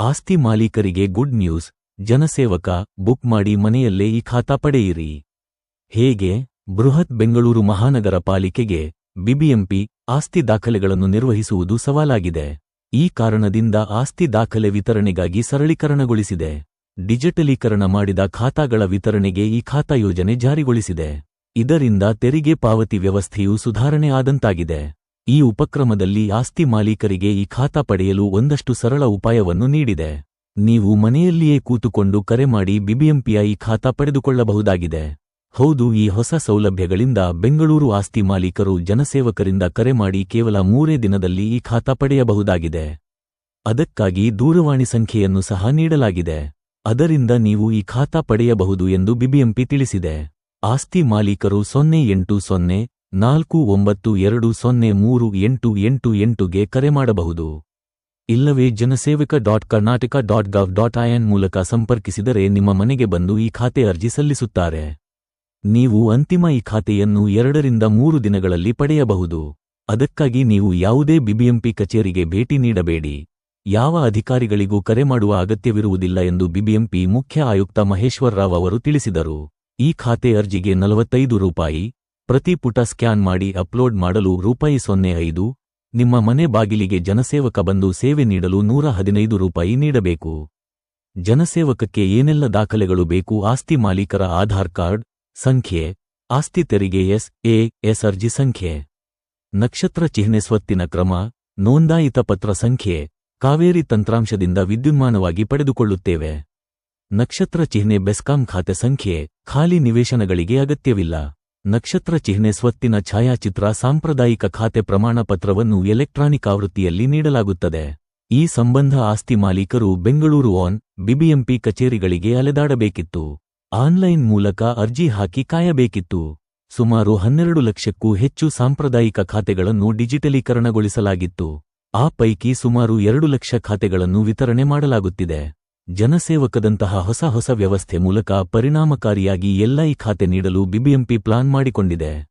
ಆಸ್ತಿ ಮಾಲೀಕರಿಗೆ good news. ಜನಸೇವಕ, book ಮಾಡಿ ಮನೆಯಲ್ಲೇ ಈ ಖಾತಾ ಪಡೆಯಿರಿ. ಹೇಗೆ? ಬೃಹತ್ ಬೆಂಗಳೂರು ಮಹಾನಗರ ಪಾಲಿಕೆಗೆ ಬಿಬಿಎಂಪಿ ಆಸ್ತಿ ದಾಖಲೆಗಳನ್ನು ನಿರ್ವಹಿಸುವುದು ಸವಾಲಾಗಿದೆ. ಈ ಕಾರಣದಿಂದ ಆಸ್ತಿ ದಾಖಲೆ ವಿತರಣೆಗಾಗಿ ಸರಳೀಕರಣಗೊಳಿಸಿದೆ. ಡಿಜಿಟಲೀಕರಣ ಮಾಡಿದ ಖಾತಾಗಳ ವಿತರಣೆಗೆ ಈ ಖಾತಾ ಯೋಜನೆ ಜಾರಿಗೊಳಿಸಿದೆ. ಇದರಿಂದ ತೆರಿಗೆ ಪಾವತಿ ವ್ಯವಸ್ಥೆಯು ಸುಧಾರಣೆ ಆದಂತಾಗಿದೆ. ಈ ಉಪಕ್ರಮದಲ್ಲಿ ಆಸ್ತಿ ಮಾಲೀಕರಿಗೆ ಈ ಖಾತಾ ಪಡೆಯಲು ಒಂದಷ್ಟು ಸರಳ ಉಪಾಯವನ್ನು ನೀಡಿದೆ. ನೀವು ಮನೆಯಲ್ಲಿಯೇ ಕೂತುಕೊಂಡು ಕರೆ ಮಾಡಿ ಬಿಬಿಎಂಪಿಯ ಈ ಖಾತಾ ಪಡೆದುಕೊಳ್ಳಬಹುದಾಗಿದೆ. ಹೌದು, ಈ ಹೊಸ ಸೌಲಭ್ಯಗಳಿಂದ ಬೆಂಗಳೂರು ಆಸ್ತಿ ಮಾಲೀಕರು ಜನಸೇವಕರಿಂದ ಕರೆ ಮಾಡಿ ಕೇವಲ ಮೂರೇ ದಿನದಲ್ಲಿ ಈ ಖಾತಾ ಪಡೆಯಬಹುದಾಗಿದೆ. ಅದಕ್ಕಾಗಿ ದೂರವಾಣಿ ಸಂಖ್ಯೆಯನ್ನು ಸಹ ನೀಡಲಾಗಿದೆ. ಅದರಿಂದ ನೀವು ಈ ಖಾತಾ ಪಡೆಯಬಹುದು ಎಂದು ಬಿಬಿಎಂಪಿ ತಿಳಿಸಿದೆ. ಆಸ್ತಿ ಮಾಲೀಕರು ಸೊನ್ನೆ ಎಂಟು ಸೊನ್ನೆ ನಾಲ್ಕು ಒಂಬತ್ತು ಎರಡು ಸೊನ್ನೆ ಮೂರು ಎಂಟು ಎಂಟು ಎಂಟುಗೆ ಕರೆ ಮಾಡಬಹುದು ಇಲ್ಲವೇ Janasevaka dot Karnataka dot gov dot IN ಮೂಲಕ ಸಂಪರ್ಕಿಸಿದರೆ ನಿಮ್ಮ ಮನೆಗೆ ಬಂದು ಈ ಖಾತೆ ಅರ್ಜಿ ಸಲ್ಲಿಸುತ್ತಾರೆ. ನೀವು ಅಂತಿಮ ಈ ಖಾತೆಯನ್ನು ಎರಡರಿಂದ ಮೂರು ದಿನಗಳಲ್ಲಿ ಪಡೆಯಬಹುದು. ಅದಕ್ಕಾಗಿ ನೀವು ಯಾವುದೇ ಬಿಬಿಎಂಪಿ ಕಚೇರಿಗೆ ಭೇಟಿ ನೀಡಬೇಡಿ. ಯಾವ ಅಧಿಕಾರಿಗಳಿಗೂ ಕರೆ ಮಾಡುವ ಅಗತ್ಯವಿರುವುದಿಲ್ಲ ಎಂದು ಬಿಬಿಎಂಪಿ ಮುಖ್ಯ ಆಯುಕ್ತ ಮಹೇಶ್ವರ್ ರಾವ್ ಅವರು ತಿಳಿಸಿದರು. ಈ ಖಾತೆ ಅರ್ಜಿಗೆ ನಲವತ್ತೈದು ರೂಪಾಯಿ ಪ್ರತಿ ಪುಟ ಸ್ಕ್ಯಾನ್ ಮಾಡಿ ಅಪ್ಲೋಡ್ ಮಾಡಲು ರೂಪಾಯಿ ಸೊನ್ನೆ ಐದು, ನಿಮ್ಮ ಮನೆ ಬಾಗಿಲಿಗೆ ಜನಸೇವಕ ಬಂದು ಸೇವೆ ನೀಡಲು ನೂರ ಹದಿನೈದು ರೂಪಾಯಿ ನೀಡಬೇಕು. ಜನಸೇವಕಕ್ಕೆ ಏನೆಲ್ಲ ದಾಖಲೆಗಳು ಬೇಕು, ಆಸ್ತಿ ಮಾಲೀಕರ ಆಧಾರ್ ಕಾರ್ಡ್, ಸಂಖ್ಯೆ, ಆಸ್ತಿ ತೆರಿಗೆ ಎಸ್, ಎ, ಎಸ್ ಅರ್ಜಿ ಸಂಖ್ಯೆ, ನಕ್ಷತ್ರ ಚಿಹ್ನೆ ಸ್ವತ್ತಿನ ಕ್ರಮ, ನೋಂದಾಯಿತ ಪತ್ರ ಸಂಖ್ಯೆ, ಕಾವೇರಿ ತಂತ್ರಾಂಶದಿಂದ ವಿದ್ಯುನ್ಮಾನವಾಗಿ ಪಡೆದುಕೊಳ್ಳುತ್ತೇವೆ. ನಕ್ಷತ್ರ ಚಿಹ್ನೆ ಬೆಸ್ಕಾಂ ಖಾತೆ ಸಂಖ್ಯೆ, ಖಾಲಿ ನಿವೇಶನಗಳಿಗೆ ಅಗತ್ಯವಿಲ್ಲ. ನಕ್ಷತ್ರ ಚಿಹ್ನೆ ಸ್ವತ್ತಿನ ಛಾಯಾಚಿತ್ರ ಸಾಂಪ್ರದಾಯಿಕ ಖಾತೆ ಪ್ರಮಾಣಪತ್ರವನ್ನು ಎಲೆಕ್ಟ್ರಾನಿಕ್ ಆವೃತ್ತಿಯಲ್ಲಿ ನೀಡಲಾಗುತ್ತದೆ. ಈ ಸಂಬಂಧ ಆಸ್ತಿ ಮಾಲೀಕರು ಬೆಂಗಳೂರು ಆನ್, ಬಿಬಿಎಂಪಿ ಕಚೇರಿಗಳಿಗೆ ಅಲೆದಾಡಬೇಕಿತ್ತು. ಆನ್ಲೈನ್ ಮೂಲಕ ಅರ್ಜಿ ಹಾಕಿ ಕಾಯಬೇಕಿತ್ತು. ಸುಮಾರು ಹನ್ನೆರಡು ಲಕ್ಷಕ್ಕೂ ಹೆಚ್ಚು ಸಾಂಪ್ರದಾಯಿಕ ಖಾತೆಗಳನ್ನು ಡಿಜಿಟಲೀಕರಣಗೊಳಿಸಲಾಗಿತ್ತು. ಆ ಪೈಕಿ ಸುಮಾರು ಎರಡು ಲಕ್ಷ ಖಾತೆಗಳನ್ನು ವಿತರಣೆ ಮಾಡಲಾಗುತ್ತಿದೆ. ಜನಸೇವಕದಂತಹ ಹೊಸ ಹೊಸ ವ್ಯವಸ್ಥೆ ಮೂಲಕ ಪರಿಣಾಮಕಾರಿಯಾಗಿ ಎಲ್ಲ ಈ ಖಾತೆ ನೀಡಲು ಬಿಬಿಎಂಪಿ ಪ್ಲಾನ್ ಮಾಡಿಕೊಂಡಿದೆ.